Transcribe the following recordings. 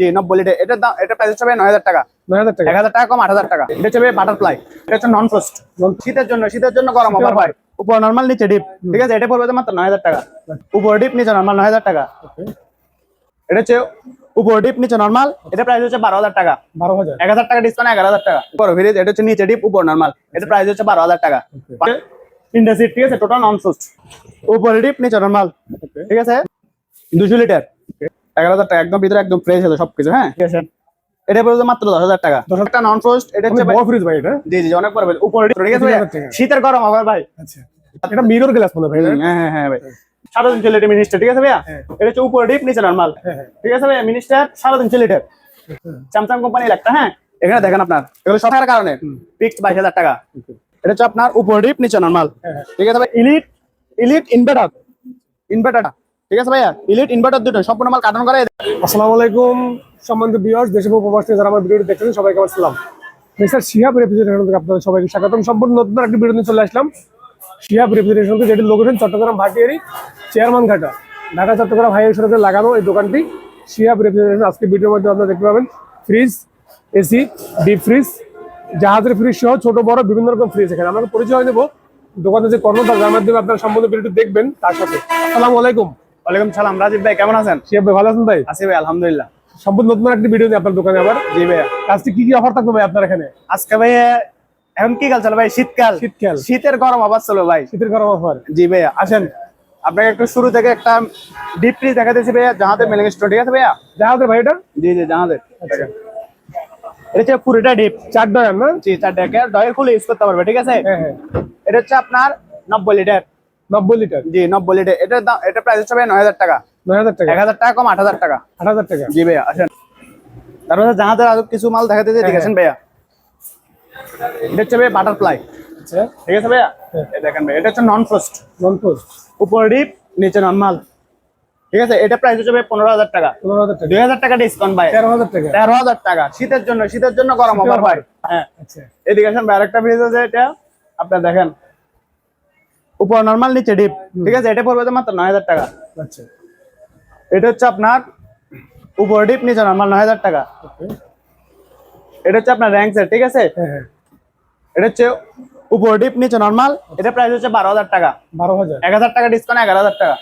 জি নব্বই লিটার এটার দাম এটা প্রাইস হচ্ছে নয় হাজার টাকা। নয় হাজার টাকা। এক হাজার টাকা কম আট হাজার টাকা। এটা হচ্ছে বাটারফ্লাই এটা হচ্ছে নন ফ্রোস্ট শীতের জন্য শীতের জন্য গরম অফার উপর নর্মাল নিচে ডিপ ঠিক আছে? এটা পড়বে মাত্র নয় হাজার টাকা। উপর ডিপ নিচে নর্মাল নয় হাজার টাকা। এটা হচ্ছে উপর ডিপ নিচে নর্মাল এটা প্রাইস হচ্ছে বারো হাজার টাকা। বারো হাজার। এক হাজার টাকা ডিসকাউন্ট এগারো হাজার টাকা। বড় ফ্রিজ এটা হচ্ছে নিচে ডিপ উপর নর্মাল এটা প্রাইস হচ্ছে বারো হাজার টাকা। ঠিক আছে? টোটাল নন ফ্রোস্ট উপরে ডিপ নিচে নর্মাল ঠিক আছে? দুশো লিটার এগারো হাজার টাকা একদম ভিতরে একদম ফ্রেশ আছে সবকিছু হ্যাঁ? ঠিক আছে। এটা পড়বে মাত্র দশ হাজার টাকা। দশ হাজার নন ফ্রোস্ট এটা হচ্ছে বড় ফ্রিজ ভাই এটা? জি জি অনেক পড়বে উপরে ঠিক আছে ভাইয়া? 20,000 টাকা। শীতের গরম আবার ভাই। আচ্ছা। এটা মিরর গ্লাস মনে ভাই হ্যাঁ হ্যাঁ হ্যাঁ ভাই। সাড়ে তিনশো লিটার মিনিস্টার ঠিক আছে ভাইয়া? হ্যাঁ। এটা হচ্ছে উপরে ডিপ নিচে নর্মাল হ্যাঁ, হ্যাঁ। ঠিক আছে ভাইয়া মিনিস্টার সাড়ে তিনশো লিটার স্যামসাং কোম্পানির একটা হ্যাঁ? এখানে দেখেন আপনার এগুলো সফটওয়্যার কারণে। ফিক্সড বাইশ হাজার টাকা। এটা হচ্ছে আপনার উপর ডিপ নিচে নর্মাল। ঠিক আছে ভাই? ইলিট ইলিট ইনভার্টার ইনভার্টার ঠিক আছে ভাইয়া? ইলিট ইনভার্টার দুটো, সম্পূর্ণ মাল কার্টন করে আসসালামু আলাইকুম সম্বন্ধে বিয়ার্স দেশে থেকে যারা আমার ভিডিওটি দেখছেন, সবাইকে আমার সালাম। মিস্টার শিহাব রেফ্রিজারেশন থেকে আপনাদের সবাইকে স্বাগতম সম্পূর্ণ নতুন একটি ভিডিও নিয়ে চলে আসলাম। শিহাব রেফ্রিজারেশন থেকে যেটি লোকেশন চট্টগ্রাম ভাটিয়ারি, চেয়ারম্যান ঘাটা। ঢাকা, চট্টগ্রাম হাইওয়ে সড়কে লাগানো এই দোকানটি। শিহাব রেফ্রিজারেশন আজকে ভিডিওর মধ্যে আপনারা দেখতে পাবেন ফ্রিজ এসি ডিপ ফ্রিজ জাহাজের ফ্রিজ সহ ছোট, বড়, বিভিন্ন রকম ফ্রিজ এখানে। আমরা পরিচয় দেবো দোকানে যে কর্মচারী যার মাধ্যমে আপনারা সম্পূর্ণ ভিডিওটি দেখবেন তার সাথে। আসসালামু আলাইকুম। ওয়ালাইকুম সালাম রাজীব ভাই কেমন আছেন? শিহাব ভাই ভালো আছেন ভাই? আছি ভাই আলহামদুলিল্লাহ। সম্পূর্ণ নতুন একটি ভিডিও নিয়ে আপনার দোকানে আবার। জি ভাইয়া। আজকে কি কি অফার থাকবে ভাই আপনার এখানে? আজকে ভাই এখন কি কাল চলো ভাই? শীতকাল। শীতকাল। শীতের গরম আবার চলো ভাই। শীতের গরম অফার জি ভাইয়া আসেন। আপনাকে একটু শুরু থেকে একটা ডিপ ফ্রিজ দেখা দিয়েছি ভাইয়া জাহাজের মেলিং স্টোর ঠিক আছে ভাইয়া? জাহাজের ভাই এটা? জি জি জাহাজের। এটা হচ্ছে পুরোটা ডিপ চার ডয়ার না? জি চার ডেকে ডয়ের খুলে ইউজ করতে পারবে ঠিক আছে? হ্যাঁ হ্যাঁ। এটা হচ্ছে আপনার নব্বই লিটার নব্বই লিটার? জি নব্বই লিটার। এটার দাম এটা প্রাইস নয় হাজার টাকা। নয় হাজার টাকা? এক হাজার টাকা কম আট হাজার টাকা। আট হাজার টাকা? জি ভাইয়া আসেন। তারপরে জাহাজের আরও কিছু মাল দেখা দিয়েছে ঠিক হ্যাঁ, আছেন ভাইয়া? এটা হচ্ছে বাটারফ্লাই আচ্ছা। ঠিক আছে ভাইয়া? হ্যাঁ। এই দেখেন ভাই এটা হচ্ছে নন ফ্রস্ট নন পোস্ট উপর ডিপ নিচে নর্মাল ঠিক আছে? এটা প্রাইস হচ্ছে ভাই পনেরো হাজার টাকা। পনেরো হাজার টাকা। দুই হাজার টাকা ডিসকাউন্ট ভাই তেরো হাজার টাকা। তেরো হাজার টাকা। শীতের জন্য শীতের জন্য গরম অফার ভাই। হ্যাঁ। আচ্ছা। এদিকে আসেন ভাই আরেকটা ফ্রিজ আছে এটা। আপনার দেখেন। উপর নর্মাল নিচে ডিপ ঠিক আছে? এটা পড়বে মাত্র নয় হাজার টাকা। আচ্ছা। এটা হচ্ছে আপনার উপর ডিপ নিচে নর্মাল নয় হাজার টাকা। এটা হচ্ছে আপনার র্যাঙ্ক সেট ঠিক আছে? হ্যাঁ হ্যাঁ। এটা হচ্ছে উপর ডিপ নিচে নর্মাল এটা প্রাইস হচ্ছে বারো হাজার টাকা। বারো হাজার। এক হাজার টাকা ডিসকাউন্ট এগারো হাজার টাকা।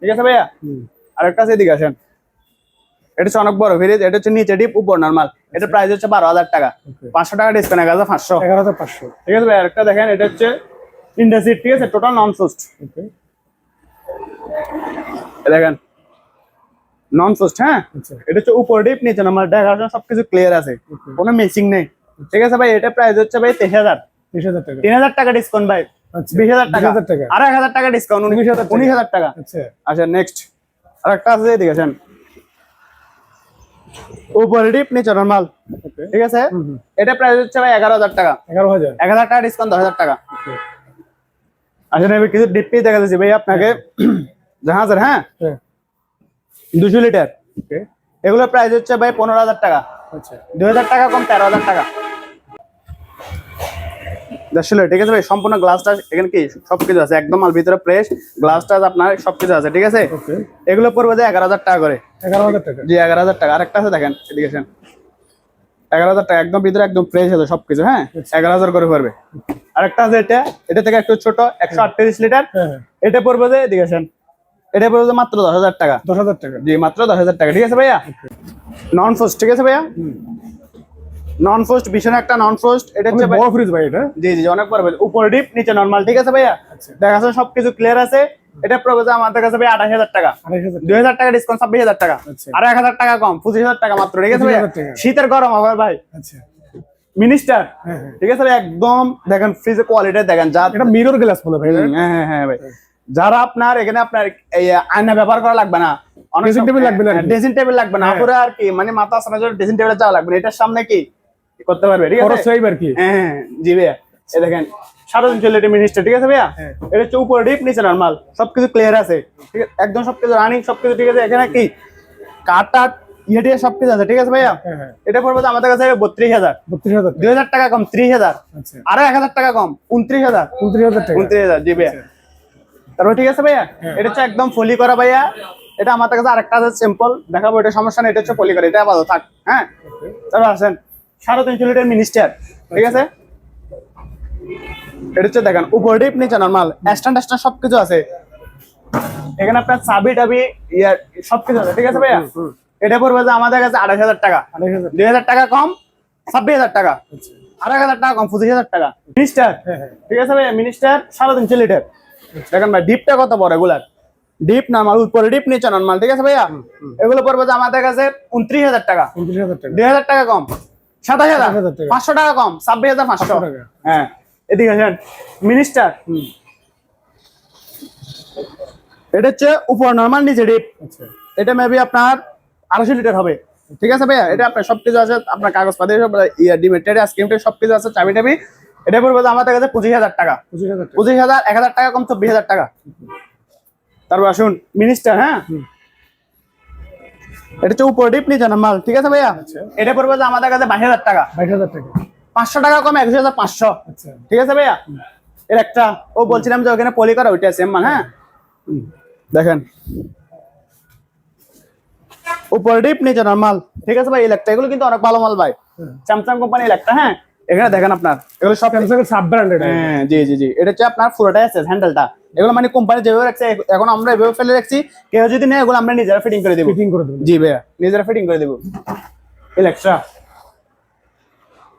ঠিক আছে ভাইয়া? হুম। আরেকটা আছে এদিকে আসেন। এটা হচ্ছে অনেক বড় ফ্রিজ এটা হচ্ছে নিচে ডিপ উপর নর্মাল এটা প্রাইস হচ্ছে বারো হাজার টাকা। পাঁচশো টাকা ডিসকাউন্ট এক হাজার পাঁচশো। এগারো হাজার পাঁচশো। ঠিক আছে ভাই আরেকটা দেখেন এটা হচ্ছে ইন্ডাসিট ঠিক আছে? টোটাল নন ওকে দেখেন নন ফ্রোস্ট হ্যাঁ? আচ্ছা। এটা হচ্ছে উপর ডিপ নিচে দেখার জন্য সবকিছু ক্লিয়ার আছে. কোনো মিসিং নেই। ঠিক আছে ভাই? এটা প্রাইস হচ্ছে ভাই তেইশ হাজার। হাজার তিন হাজার টাকা ডিসকাউন্ট ভাই। আচ্ছা। বিশ হাজার টাকা 20,000 টাকা। আর এক হাজার টাকা ডিসকাউন্ট উনিশ 19,000 টাকা। উনিশ হাজার টাকা। আচ্ছা। আচ্ছা নেক্সট আর একটা আছে আসেন। উপর ডিপ নিচে নর্মাল ঠিক আছে? এটা প্রাইস হচ্ছে ভাই এগারো হাজার টাকা। এগারো হাজার। এক হাজার টাকা ডিসকাউন্ট দশ হাজার টাকা। আসলে আমি কিছু ডিপ দেখা যাচ্ছে ভাই আপনাকে জাহাজের হ্যাঁ? হ্যাঁ। দুশো লিটার ওকে। এগুলোর প্রাইস হচ্ছে ভাই পনেরো হাজার টাকা। আচ্ছা। দুই হাজার টাকা কম তেরো হাজার টাকা। দেড়শো ঠিক আছে ভাই? সম্পূর্ণ গ্লাসটা এখানে কি? সবকিছু আছে। একদম মাল ভিতরে ফ্রেশ গ্লাসটা আপনার সবকিছু আছে ঠিক আছে? এগুলো পড়বে যে এগারো হাজার টাকা করে। এগারো হাজার টাকা। জি এগারো হাজার টাকা। আরেকটা আছে দেখেন এদিকে। এগারো হাজার টাকা একদম ভিতরে একদম ফ্রেশ আছে সবকিছু হ্যাঁ? এগারো হাজার করে পড়বে। আরেকটা আছে এটা এটা থেকে একটু ছোট একশো আটত্রিশ লিটার। হ্যাঁ হ্যাঁ। এটা পড়বে যে এদিকে আসেন। এটা পড়বে মাত্র দশ হাজার টাকা। দশ হাজার টাকা। জি মাত্র দশ হাজার টাকা ঠিক আছে ভাইয়া? নন ফোস্ট ঠিক আছে ভাইয়া? নন ফোস্ট ভীষণ একটা নন ফোস্ট এটা হচ্ছে বড় ফ্রিজ ভাই এটা। জি জি অনেক পড়বে উপর ডিপ নিচে নর্মাল ঠিক আছে ভাইয়া? আচ্ছা। দেখা যাচ্ছে সবকিছু ক্লিয়ার আছে। এটা পড়বে যে আমাদের কাছে ভাই আঠাশ হাজার টাকা। আড়াইশ হাজার দুই হাজার টাকা ডিসকাউন্ট ছাব্বিশ হাজার টাকা। আচ্ছা। আর এক হাজার টাকা কম পঁচিশ হাজার টাকা মাত্র ঠিক আছে 25,000 টাকা। শীতের গরম আবার ভাই। আচ্ছা। মিনিস্টার হ্যাঁ হ্যাঁ। ঠিক আছে ভাই? একদম দেখেন ফ্রিজের কোয়ালিটি দেখেন যা এটা মিরর গ্লাস হয় ভাই হ্যাঁ হ্যাঁ হ্যাঁ ভাই। যারা আপনার এখানে আপনার এই আয়না ব্যবহার করা লাগবে না Dressing table লাগবে না আর কি। ড্রেসিং টেবিল লাগবে না। পুরো আর কি মানে মাথা আসানোর জন্য ড্রেসিং টেবিলে যাওয়া লাগবে না। এটার সামনে কি? করতে পারবে ঠিক খরচ আছে আর কি? হ্যাঁ জি এই দেখেন সাড়ে তিনশো লিটার মিনিস্টার ঠিক আছে ভাইয়া? হ্যাঁ। এটা হচ্ছে উপরে ডিপ নিচে নর্মাল সবকিছু ক্লিয়ার আছে। ঠিক আছে? একদম সবকিছু রানিং সবকিছু ঠিক আছে? এখানে কি? কাঠ টাট ইয়ে সবকিছু আছে ঠিক আছে ভাইয়া? হ্যাঁ হ্যাঁ। এটা পড়বে আমাদের কাছে বত্রিশ হাজার। বত্রিশ হাজার দুই হাজার টাকা কম ত্রিশ হাজার। আচ্ছা। আরও এক হাজার টাকা কম উনত্রিশ হাজার। উনত্রিশ হাজার উনত্রিশ হাজার জি ভাইয়া। তারপর ঠিক আছে ভাইয়া। এটা হচ্ছে একদম ফলি করা ভাইয়া। এটা আমার কাছে আরেকটা আছে সিম্পল দেখাবো এটা সমস্যা নেই এটা হচ্ছে পলিকার এটা আপাতত থাক হ্যাঁ? তারপর আসেন সাড়ে তিনশো লিটার মিনিস্টার ঠিক আছে? এটা হচ্ছে দেখেন উপর ডিপ নিচে নর্মাল স্ট্যান্ড স্ট্যান্ড সবকিছু আছে। এখানে আপনার চাবি টাবি ইয়ার সবকিছু আছে ঠিক আছে ভাইয়া? এটা পড়বে যে আমাদের কাছে আড়াই হাজার টাকা। দুই হাজার টাকা কম ছাব্বিশ হাজার টাকা। আড়াই হাজার টাকা কম পঁচিশ হাজার টাকা। মিনিস্টার হ্যাঁ হ্যাঁ। ঠিক আছে ভাই মিনিস্টার সাড়ে তিনশো লিটার দেখেন ভাই ডিপটা কত বড় এগুলার? ডিপ নর্মাল উপরে ডিপ নিচে নর্মাল ঠিক আছে ভাইয়া? এগুলো পড়বে যে আমাদের কাছে উনত্রিশ হাজার টাকা। উনত্রিশ হাজার টাকা। দুই হাজার টাকা কম। সাতাশ হাজার। 27,000 টাকা। পাঁচশো টাকা কম ছাব্বিশ হাজার পাঁচশো টাকা। হ্যাঁ। এদিকে আসেন। মিনিস্টার এটা হচ্ছে উপর নর্মাল নিচে ডিপ আচ্ছা। এটা মেবি আপনার আড়াইশো লিটার হবে। ঠিক আছে ভাইয়া? এটা আপনার সবকিছু আছে আপনার কাগজপাতি সব ইয়া ডিমেটেড স্কিমটেড সবকিছু আছে চাবি টাবি এটা পড়বে আমাদের কাছে পঁচিশ হাজার টাকা। পঁচিশ হাজার পঁচিশ হাজার এক হাজার টাকা কম চব্বিশ হাজার টাকা। তারপর আসুন মিনিস্টার হ্যাঁ? এটা হচ্ছে উপর ডিপ নিচে মাল ঠিক আছে ভাইয়া? আচ্ছা। এটা পড়বে আমাদের কাছে বাইশ হাজার টাকা। বাইশ হাজার টাকা। পাঁচশো টাকা কম একুশ হাজার পাঁচশো। আচ্ছা। ঠিক আছে ভাইয়া? এর একটা ও বলছিলাম যে ওখানে পলি করা ওইটা সেম মাল হ্যাঁ? দেখেন। উপর ডিপ নিচে নর্মাল ঠিক আছে ভাই ইলেকট্রা এগুলো কিন্তু অনেক ভালো মাল ভাই। স্যামসাং কোম্পানি ইলেকট্রা হ্যাঁ? এখানে দেখেন আপনার। এগুলো সব স্যামসাং এর সাব ব্র্যান্ড এটা হ্যাঁ জি জি জি। এটা হচ্ছে আপনার পুরোটাই আছে হ্যান্ডেলটা এগুলো মানে কোম্পানি যেভাবে রাখছে এখন আমরা এভাবে ফেলে রাখছি কেউ যদি নেই এগুলো আমরা নিজেরা ফিটিং করে দেবো। ফিটিং করে দেবেন জি ভাইয়া নিজেরা ফিটিং করে দেবো। ইলেকট্রা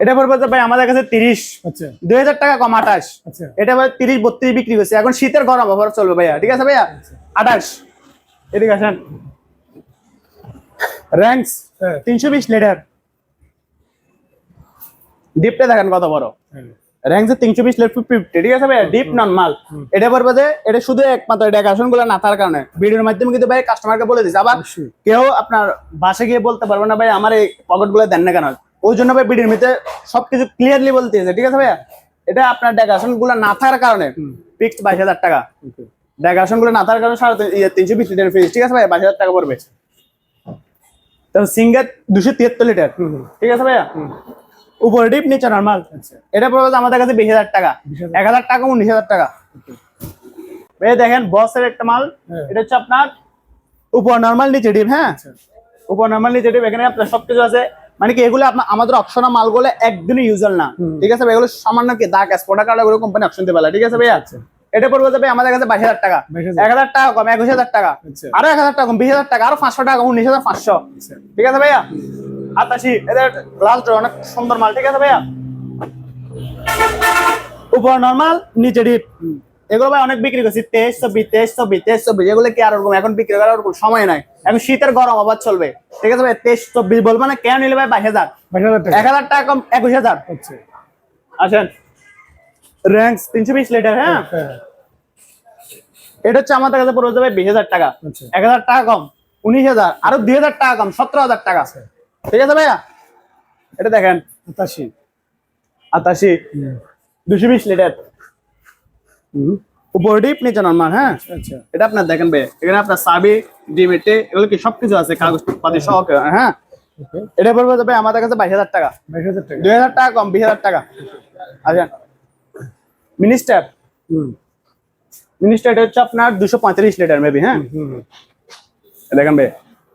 এটা পড়বে ভাই আমাদের কাছে তিরিশ। আচ্ছা। দুই হাজার টাকা কম আঠাশ। আচ্ছা। এটা ভাই তিরিশ বত্রিশ বিক্রি করছে এখন শীতের গরম অফার চলবে ভাইয়া ঠিক আছে ভাইয়া? আঠাশ। এদিকে আসেন। র্যাঙ্কস তিনশো বিশ লিটার। ডিপটা দেখেন কত বড়। র্যাঙ্কস তিনশো বিশ লিটার ফিফটি ঠিক আছে ভাইয়া? ডিপ নর্মাল এটা পড়বে যে এটা শুধু একমাত্র ডেকাশনগুলো না থাকার কারণে। ভিডিওর মাধ্যমে কিন্তু ভাই কাস্টমারকে বলে দিচ্ছে আবার কেউ আপনার বাসে গিয়ে বলতে পারবে না ভাই আমার এই পকেটগুলো দেন না কেন? ওই জন্য ভাই ভিডিওর মধ্যে সবকিছু ক্লিয়ারলি বলতেছে ঠিক আছে ভাইয়া? এটা আপনার ডেকাশনগুলো না থাকার কারণে ফিক্সড বাইশ হাজার টাকা। ওকে ডেকাশনগুলো না থাকার কারণে সাড়ে ইয়ে, তিনশো বিশ লিটার ফিস ঠিক আছে ভাই বাইশ হাজার টাকা পড়বে। তারপর সিঙ্গার দুশো তিয়াত্তর লিটার ঠিক আছে ভাইয়া? উপরে ডিপ নিচে নর্মাল আচ্ছা এটা পড়বে আমাদের কাছে বিশ হাজার টাকা। এক হাজার টাকা উনিশ হাজার টাকা। ভাই দেখেন বসের একটা মাল। হ্যাঁ। এটা হচ্ছে আপনার উপর নর্মাল নিচে ডিপ হ্যাঁ? আচ্ছা। উপর নর্মাল নিচে ডিপ এখানে আপনার সবকিছু আছে। মানে কি এগুলো আমাদের অপশনা মালগুলো একদিনই ইউজার না। ঠিক আছে ভাই? এগুলো সামান্য কি? দাগ স্পটা কার্ড এগুলো কোম্পানি অপশন পারে ঠিক আছে ভাইয়া? আচ্ছা। এটা পড়বে যাবে আমাদের কাছে বাইশ হাজার টাকা। 22,000 এক হাজার টাকা কম একুশ হাজার টাকা। আচ্ছা। আরও এক হাজার টাকা কম বিশ হাজার টাকা আরও পাঁচশো টাকা কম উনিশ হাজার পাঁচশো। আচ্ছা। ঠিক আছে ভাইয়া? আতাশি এদের লাস্ট অনেক সুন্দর মাল ঠিক আছে ভাইয়া? উপর নর্মাল নিচে ডিপ এগুলো ভাই অনেক বিক্রি করছি তেইশ চব্বিশ তেইশ চব্বিশ তেইশ চব্বিশ এগুলো কি আর ওরকম? এখন বিক্রি করার ওরকম সময় নাই। এখন শীতের গরম আবার চলবে। ঠিক আছে ভাই তেইশ চব্বিশ বলব না কেন নিলে ভাই বাইশ হাজার? এক হাজার টাকা কম একুশ হাজার। আচ্ছা। আসেন। র্যাঙ্কস তিনশো বিশ লিটার হ্যাঁ? হ্যাঁ এটা হচ্ছে আমাদের কাছে পড়বে যাবে বিশ হাজার টাকা। আচ্ছা। এক হাজার টাকা কম উনিশ হাজার আরও দুই হাজার টাকা কম সতেরো হাজার টাকা ঠিক আছে ভাইয়া? এটা দেখেন। সাতাশি আতাশি দুশো বিশ লিটার উপর ডিপ নিচে নর্মাল হ্যাঁ? আচ্ছা। এটা আপনার দেখেন ভাই এখানে আপনার সাবি ডিমেটে এগুলো কি সবকিছু আছে কাগজ পাতি সহ হ্যাঁ? এটা পড়বে যাবে আমাদের কাছে বাইশ হাজার টাকা। বাইশ হাজার টাকা। দুই হাজার টাকা কম বিশ হাজার টাকা। আচ্ছা। মিনিস্টার। মিনিস্টার এটা হচ্ছে আপনার দুশো পঁয়ত্রিশ লিটার মেবি হ্যাঁ? দেখেন ভাই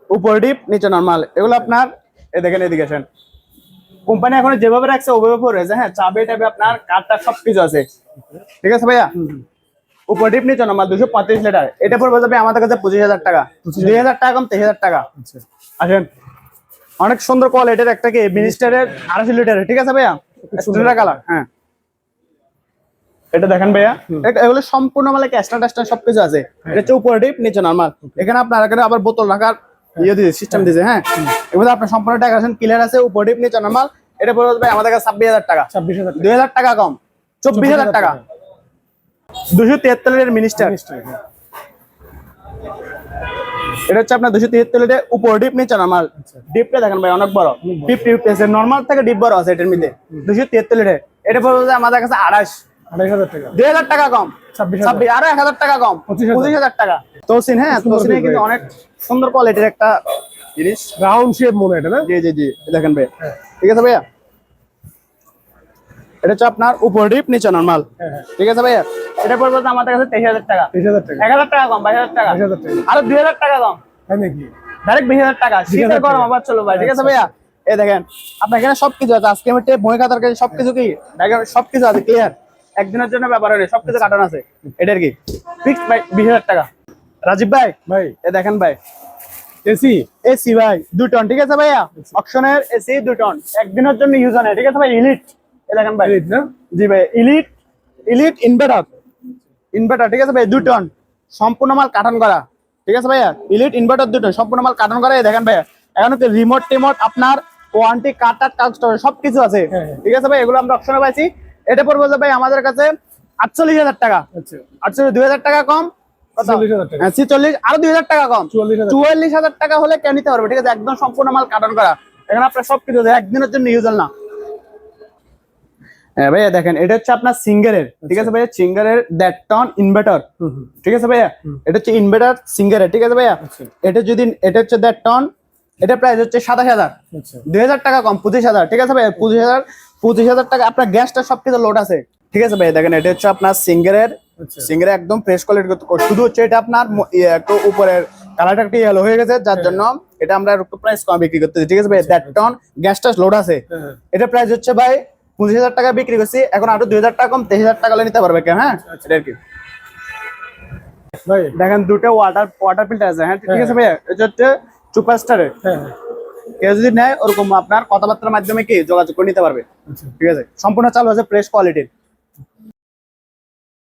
উপর ডিপ নিচে নর্মাল এগুলো আপনার এ দেখেন এদিকে আসেন। কোম্পানি এখন যেভাবে রাখছে ওভাবে পরে হ্যাঁ? চাবি টাবে আপনার কার্ডটা সবকিছু আছে। ঠিক আছে ভাইয়া? উপর ডিপ নিচে নর্মাল দুশো পঁয়ত্রিশ লিটার। এটা পড়বে যাবে আমাদের কাছে পঁচিশ হাজার টাকা। দুই হাজার টাকা কম তেইশ হাজার টাকা। আচ্ছা। আসেন। অনেক সুন্দর কোয়ালিটির একটা কি মিনিস্টারের আড়াইশো লিটারের। ঠিক আছে ভাইয়া? কালার হ্যাঁ। এটা দেখেন ভাইয়া। এগুলো সম্পূর্ণ মানে ক্যাস্টার টাস্টার সবকিছু আছে। এটা হচ্ছে উপরে ডিপ নিচে নর্মাল এখানে আপনার এখানে আবার বোতল রাখার ইয়ে দিয়েছে সিস্টেম দিয়েছে হ্যাঁ। এবার আপনার সম্পূর্ণ ডেকোরেশন ক্লিয়ার আছে উপর ডিপ নিচে নর্মাল এটা পড়বে আমাদের কাছে ছাব্বিশ হাজার টাকা। ছাব্বিশ হাজার টাকা। দুই হাজার টাকা কম। চব্বিশ হাজার টাকা। দুশো তিয়াত্তর লিটার মিনিস্টার চল্লিশ এটা হচ্ছে আপনার দুশো তিয়াত্তর লিটার উপর ডিপ নিচে নর্মাল আচ্ছা। ডিপটা দেখেন ভাই অনেক বড়। ফিফটি ফিফটি আছে নর্মাল থেকে ডিপ বড় আছে এটার মধ্যে। দুশো তিয়াত্তর লিটার এটা পড়বে আমাদের কাছে আড়াইশ। আড়াই হাজার টাকা। দুই হাজার টাকা কম। ছাব্বিশ আরও এক হাজার টাকা কম। পঁচিশ হাজার। টাকা। তৌসিন হ্যাঁ কিন্তু অনেক সুন্দর কোয়ালিটির একটা জিনিস। রাউন্ড শেপ মনে হয় এটা না? জি জি জি। দেখেন ভাই। হ্যাঁ। ঠিক আছে ভাইয়া? এটা হচ্ছে আপনার উপর ডিপ নিচে নর্মাল হ্যাঁ হ্যাঁ। ঠিক আছে ভাইয়া? এটা পড়বে আমাদের কাছে তেইশ হাজার টাকা। তেইশ হাজার টাকা। এক হাজার টাকা কম বাইশ হাজার টাকা। আরও দুই হাজার টাকা কম। ডাইরেক্ট বিশ হাজার টাকা। শীতের গরম আবার চলো ভাই ঠিক আছে আচ্ছা। ভাইয়া এই দেখেন আপনার এখানে সবকিছু আছে। আজকে আমি টেপ বই খাতার কাছে সবকিছু কি? সবকিছু আছে ক্লিয়ার একদিনের জন্য ব্যাপার হলে সবকিছু কাটানো আছে। এটার কি? ফিক্স ভাই বিশ হাজার টাকা। রাজীব ভাই? ভাই। এ দেখেন ভাই। এসি এসি ভাই দুই টন ঠিক আছে ভাইয়া? অপশনের এসি দুই টন একদিনের জন্য ইউজ হয় ঠিক আছে ভাই? ইলিট এ দেখেন ভাই না? জি ভাই ইলিট ইলিট ইনভার্টার ইনভার্টার ঠিক আছে ভাই দুই টন সম্পূর্ণ মাল কাটন করা। ঠিক আছে ভাইয়া? ইলিট ইনভার্টার দুই টন সম্পূর্ণ মাল কাটন করা দেখেন ভাইয়া। এখন রিমোট টিমোট আপনার ওয়ান্টি কাটার কাস্টমার সবকিছু আছে। হ্যাঁ, হ্যাঁ। ঠিক আছে ভাই এগুলো আমরা অপশনে পাইছি। এটা পড়বে যে ভাই আমাদের কাছে আটচল্লিশ হাজার টাকা। আচ্ছা। আটচল্লিশ দুই হাজার টাকা কম। কত? 40,000 টাকা। ছিচল্লিশ আরও দুই হাজার টাকা কম। 44,000 চুয়াল্লিশ হাজার টাকা হলে কেউ নিতে পারবে ঠিক আছে? একদম সম্পূর্ণ মাল কাটন করা। এখানে আপনার সবকিছু একদিনের জন্য ইউজ না। হ্যাঁ ভাইয়া দেখেন এটা হচ্ছে আপনার সিঙ্গারের ঠিক আছে ভাইয়া? সিঙ্গারের দেড় টন ইনভার্টার ঠিক আছে ভাইয়া? এটা হচ্ছে ইনভার্টার সিঙ্গারের ঠিক আছে ভাইয়া? আচ্ছা। এটা যদি এটা হচ্ছে দেড় টন এটা প্রাইস হচ্ছে সাতাশ হাজার। আচ্ছা। দুই হাজার টাকা কম পঁচিশ হাজার ঠিক আছে ভাইয়া? পঁচিশ হাজার পঁচিশ হাজার টাকা আপনার গ্যাসটা সবকিছু লোড আছে ঠিক আছে ভাইয়া? দেখেন এটা হচ্ছে আপনার সিঙ্গারের আচ্ছা। সিঙ্গারে একদম ফ্রেশ কোয়ালিটি শুধু হচ্ছে এটা আপনার ইয়ে, একটু উপরের কালারটা একটু ইয়েলো হয়ে গেছে যার জন্য এটা আমরা একটু প্রাইস কম বিক্রি করতেছি ঠিক আছে ভাই দেড় টন গ্যাসটা লোড আছে। হ্যাঁ, হ্যাঁ। এটা প্রাইস হচ্ছে ভাই পঁচিশ হাজার টাকা বিক্রি করছি এখন আরও দুই হাজার টাকা কম তেইশ হাজার টাকা নিতে পারবে কেন হ্যাঁ? এটা আর কি। ভাই। দেখেন দুটো ওয়াটার ওয়াটার ফিল্টার আছে হ্যাঁ? ঠিক আছে ভাইয়া? এটা হচ্ছে সুপারস্টারের হ্যাঁ হ্যাঁ। কেউ যদি নেয় ওরকম আপনার কথাবার্তার মাধ্যমে কি যোগাযোগ করে নিতে পারবে? আচ্ছা। ঠিক আছে? সম্পূর্ণ চালু আছে ফ্রেশ কোয়ালিটির